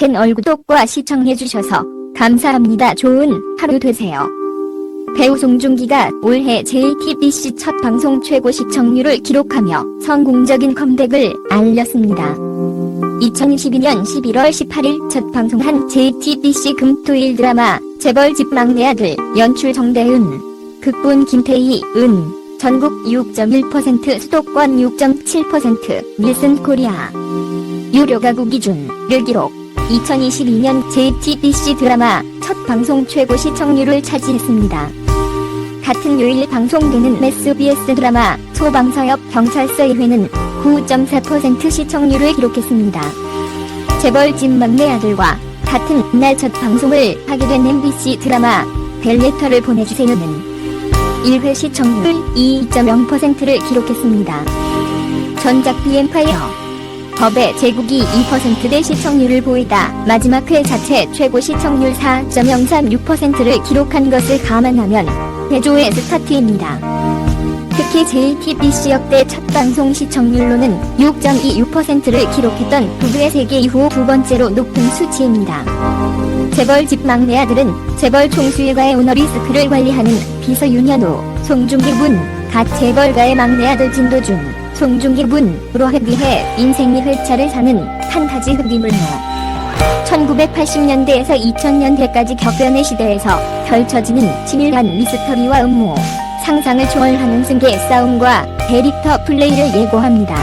채널 구독과 시청해주셔서 감사합니다. 좋은 하루 되세요. 배우 송중기가 올해 JTBC 첫 방송 최고 시청률을 기록하며 성공적인 컴백을 알렸습니다. 2022년 11월 18일 첫 방송한 JTBC 금토일 드라마 재벌집 막내 아들 연출 정대은 극본 김태희 은 전국 6.1% 수도권 6.7% 닐슨 코리아 유료 가구 기준을 기록 2022년 JTBC 드라마 첫 방송 최고 시청률을 차지했습니다. 같은 요일 방송되는 SBS 드라마 소방서역 경찰서 1회는 9.4% 시청률을 기록했습니다. 재벌집 막내 아들과 같은 날 첫 방송을 하게 된 MBC 드라마 벨레터를 보내주세요는 1회 시청률 2.0%를 기록했습니다. 전작 비엠파이어 법의 제국이 2%대 시청률을 보이다 마지막 회 자체 최고 시청률 4.036%를 기록한 것을 감안하면 대조의 스타트입니다. 특히 JTBC 역대 첫 방송 시청률로는 6.26%를 기록했던 부부의 세계 이후 두 번째로 높은 수치입니다. 재벌 집 막내 아들은 재벌 총수일가의 오너리스크를 관리하는 비서 윤현우, 송중기 분, 갓 재벌가의 막내 아들 진도준, 송중기 분으로 회비해 인생이 회차를 사는 판타지 흑비물모. 1980년대에서 2000년대까지 격변의 시대에서 펼쳐지는 치밀한 미스터리와 음모, 상상을 초월하는 승계 싸움과 데릭터 플레이를 예고합니다.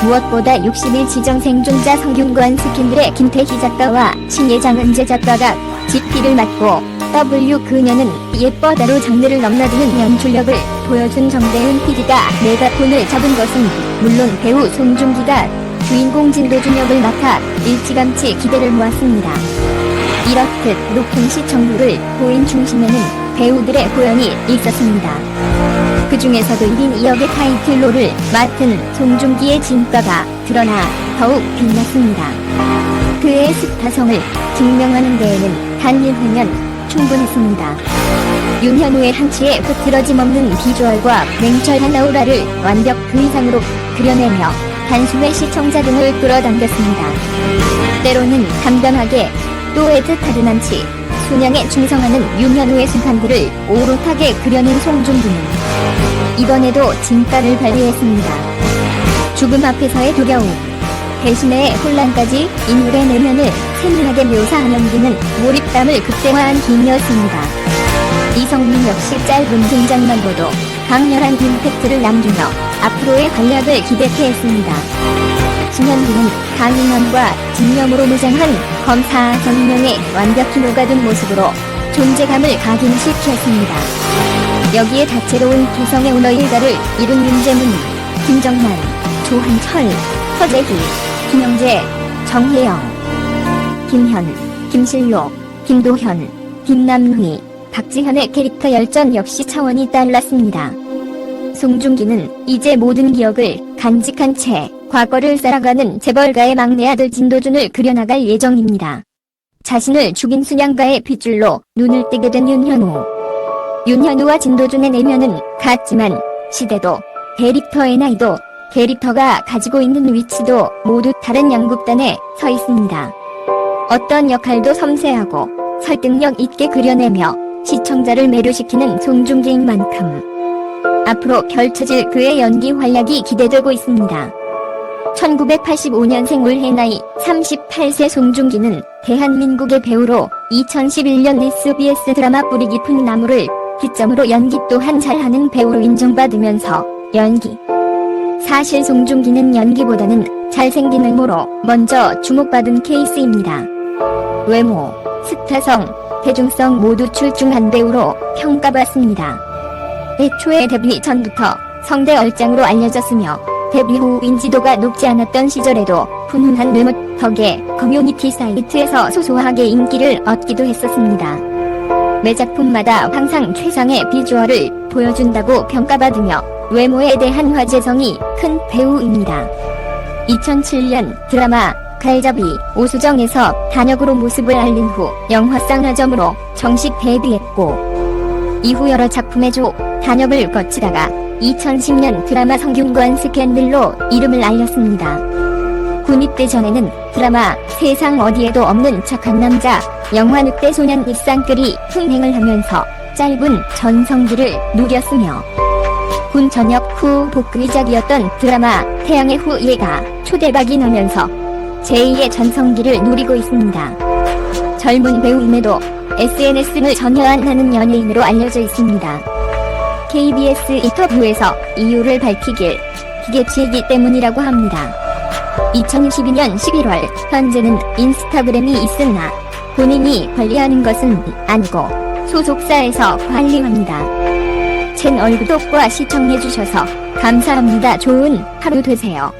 무엇보다 60일 지정 생존자 성균관 스킨들의 김태희 작가와 신예장 은재 작가가 GP를 맡고 W 그녀는 예뻐다로 장르를 넘나드는 연출력을 보여준 정대은 PD가 메가폰을 잡은 것은 물론 배우 송중기가 주인공 진도준 역을 맡아 일찌감치 기대를 모았습니다. 이렇듯 높은 시청률을 보인 중심에는 배우들의 호연이 있었습니다. 그 중에서도 1인 2역의 타이틀로를 맡은 송중기의 진가가 드러나 더욱 빛났습니다. 그의 스타성을 증명하는 데에는 단 1회면 충분했습니다. 윤현우의 한치의 흐트러짐 없는 비주얼과 냉철한 아우라를 완벽 그 이상으로 그려내며 단숨에 시청자 등을 끌어당겼습니다. 때로는 담담하게 또 애틋하든 않지 순양에 충성하는 윤현우의 순간들을 오롯하게 그려낸 송중기는 이번에도 진가를 발휘했습니다. 죽음 앞에서의 두려움, 대신에 혼란까지 인물의 내면을 세밀하게 묘사한 연기는 몰입감을 극대화한 기이었습니다. 이성민 역시 짧은 등장만으로도 강렬한 임팩트를 남기며 앞으로의 활약을 기대케 했습니다. 신현빈은 강인함과 진념으로 무장한 검사 정명의 완벽히 녹아든 모습으로 존재감을 각인시켰습니다. 여기에 다채로운 개성의 오너 일가를 이룬 윤재문, 김정만, 조한철, 허재기, 김영재, 정혜영, 김현, 김실록, 김도현, 김남휘, 박지현의 캐릭터 열전 역시 차원이 달랐습니다. 송중기는 이제 모든 기억을 간직한 채 과거를 살아가는 재벌가의 막내 아들 진도준을 그려나갈 예정입니다. 자신을 죽인 순양가의 핏줄로 눈을 뜨게 된 윤현우. 윤현우와 진도준의 내면은 같지만 시대도 캐릭터의 나이도 캐릭터가 가지고 있는 위치도 모두 다른 양극단에 서 있습니다. 어떤 역할도 섬세하고 설득력 있게 그려내며 시청자를 매료시키는 송중기인 만큼 앞으로 펼쳐질 그의 연기 활약이 기대되고 있습니다. 1985년생 올해 나이 38세 송중기는 대한민국의 배우로 2011년 SBS 드라마 뿌리 깊은 나무를 기점으로 연기 또한 잘하는 배우로 인정받으면서 연기. 사실 송중기는 연기보다는 잘생긴 외모로 먼저 주목받은 케이스입니다. 외모, 스타성, 대중성 모두 출중한 배우로 평가받습니다. 애초에 데뷔 전부터 성대 얼짱으로 알려졌으며 데뷔 후 인지도가 높지 않았던 시절에도 훈훈한 외모 덕에 커뮤니티 사이트에서 소소하게 인기를 얻기도 했었습니다. 매 작품마다 항상 최상의 비주얼을 보여준다고 평가받으며 외모에 대한 화제성이 큰 배우입니다. 2007년 드라마 갈잡이 오수정에서 단역으로 모습을 알린 후 영화상 하점으로 정식 데뷔했고 이후 여러 작품의 조 단역을 거치다가 2010년 드라마 성균관 스캔들로 이름을 알렸습니다. 군입대 전에는 드라마 세상 어디에도 없는 착한 남자 영화 늑대 소년 일상끌이 흥행을 하면서 짧은 전성기를 누렸으며 군 전역 후 복귀작이었던 드라마 태양의 후예가 초대박이 나면서 제2의 전성기를 누리고 있습니다. 젊은 배우임에도 SNS를 전혀 안 하는 연예인으로 알려져 있습니다. KBS 인터뷰에서 이유를 밝히길 기계치이기 때문이라고 합니다. 2022년 11월 현재는 인스타그램이 있으나 본인이 관리하는 것은 아니고 소속사에서 관리합니다. 채널 구독과 시청해주셔서 감사합니다. 좋은 하루 되세요.